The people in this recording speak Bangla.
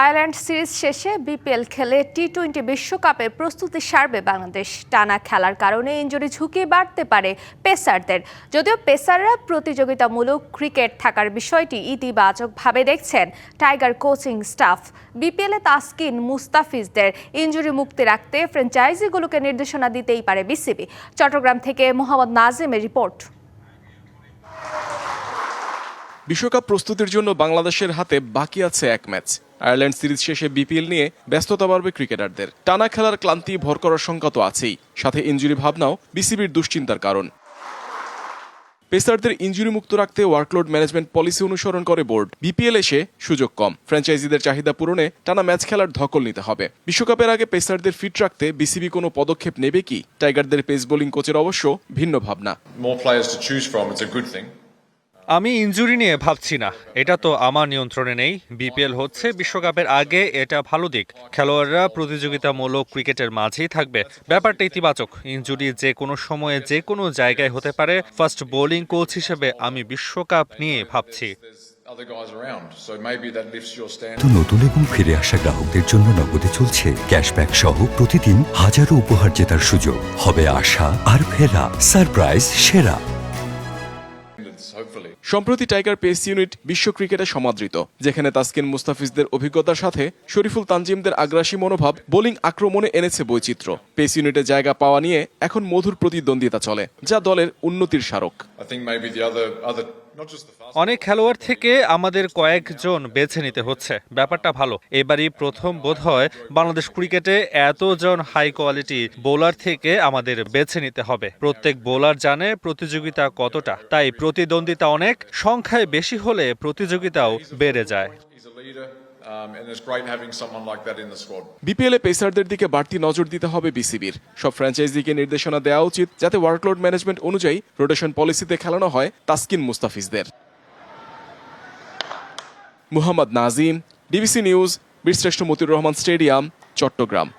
আয়ারল্যান্ড সিরিজ শেষে বিপিএল খেলে টি টোয়েন্টি বিশ্বকাপের প্রস্তুতি সারবে বাংলাদেশ। টানা খেলার কারণে ইঞ্জুরি ঝুঁকি বাড়তে পারে পেসারদের। যদিও পেসাররা প্রতিযোগিতামূলক ক্রিকেট থাকার বিষয়টি ইতিবাচকভাবে দেখছেন টাইগার কোচিং স্টাফ। বিপিএলে তাসকিন মুস্তাফিজদের ইঞ্জুরি মুক্তি রাখতে ফ্র্যাঞ্চাইজিগুলোকে নির্দেশনা দিতেই পারে বিসিবি। চট্টগ্রাম থেকে মোহাম্মদ নাজিমের রিপোর্ট। বিশ্বকাপ প্রস্তুতির জন্য বাংলাদেশের হাতে বাকি আছে এক ম্যাচ। আয়ারল্যান্ড সিরিজ শেষে বিপিএল নিয়ে ব্যস্ততা বাড়বে ক্রিকেটারদের। টানা খেলার ক্লান্তি ভর করার শঙ্কা তো আছেই। সাথে ইঞ্জুরি ভাবনাও বিসিবির দুশ্চিন্তার কারণ। পেসারদের ইঞ্জুরি মুক্ত রাখতে ওয়ার্কলোড ম্যানেজমেন্ট পলিসি অনুসরণ করে বোর্ড। বিপিএল এসে সুযোগ কম। ফ্র্যাঞ্চাইজিদের চাহিদা পূরণে টানা ম্যাচ খেলার ধকল নিতে হবে। বিশ্বকাপের আগে পেসারদের ফিট রাখতে বিসিবি কোনো পদক্ষেপ নেবে কি? টাইগারদের পেস বোলিং কোচের অবশ্য ভিন্ন ভাবনা। আমি ইনজুরি নিয়ে ভাবছি না। এটা তো আমার নিয়ন্ত্রণে নেই। বিপিএল হচ্ছে বিশ্বকাপের আগে এটা ভালো দিক। খেলোয়াড়রা প্রতিযোগিতামূলক ক্রিকেটের মাঝেই থাকবে। ব্যাপারটা ইতিবাচক। ইনজুরি যে কোনো সময়ে যে কোনো জায়গায় হতে পারে। ফার্স্ট বোলিং কোচ হিসেবে আমি বিশ্বকাপ নিয়ে ভাবছি। নতুন এবং ফিরে আসা গ্রাহকদের জন্য নগদে চলছে ক্যাশব্যাক সহ প্রতিদিন হাজারো উপহার জেতার সুযোগ। হবে আশা আর ফেরা। সারপ্রাইজ সেরা. সম্প্রতি টাইগার পেস ইউনিট বিশ্ব ক্রিকেটে সমাদৃত, যেখানে তাসকিন মুস্তাফিজদের অভিজ্ঞতার সাথে শরীফুল তানজিমদের আগ্রাসী মনোভাব বোলিং আক্রমণে এনেছে বৈচিত্র্য। পেস ইউনিটে জায়গা পাওয়া নিয়ে এখন মধুর প্রতিদ্বন্দ্বিতা চলে যা দলের উন্নতির স্মারক. অনেক খেলোয়াড় থেকে আমাদের কয়েকজন বেছে নিতে হচ্ছে। ব্যাপারটা ভালো। এবারই প্রথম বোধ হয় বাংলাদেশ ক্রিকেটে এতজন হাই কোয়ালিটি বোলার থেকে আমাদের বেছে নিতে হবে। প্রত্যেক বোলার জানে প্রতিযোগিতা কতটা। তাই প্রতিদ্বন্দ্বিতা অনেক সংখ্যায় বেশি হলে প্রতিযোগিতাও বেড়ে যায়। Leader, um. বিপিএলে পেসারদের দিকে বাড়তি নজর দিতে হবে বিসিবির সব ফ্র্যাঞ্চাইজিকে নির্দেশনা দেওয়া উচিত যাতে ওয়ার্কলোড ম্যানেজমেন্ট অনুযায়ী রোটেশন পলিসিতে খেলানো হয় তাসকিন মুস্তাফিজদের। মুহাম্মদ নাজিম ডিবিসি নিউজ বীরশ্রেষ্ঠ মতিউর রহমান স্টেডিয়াম চট্টগ্রাম।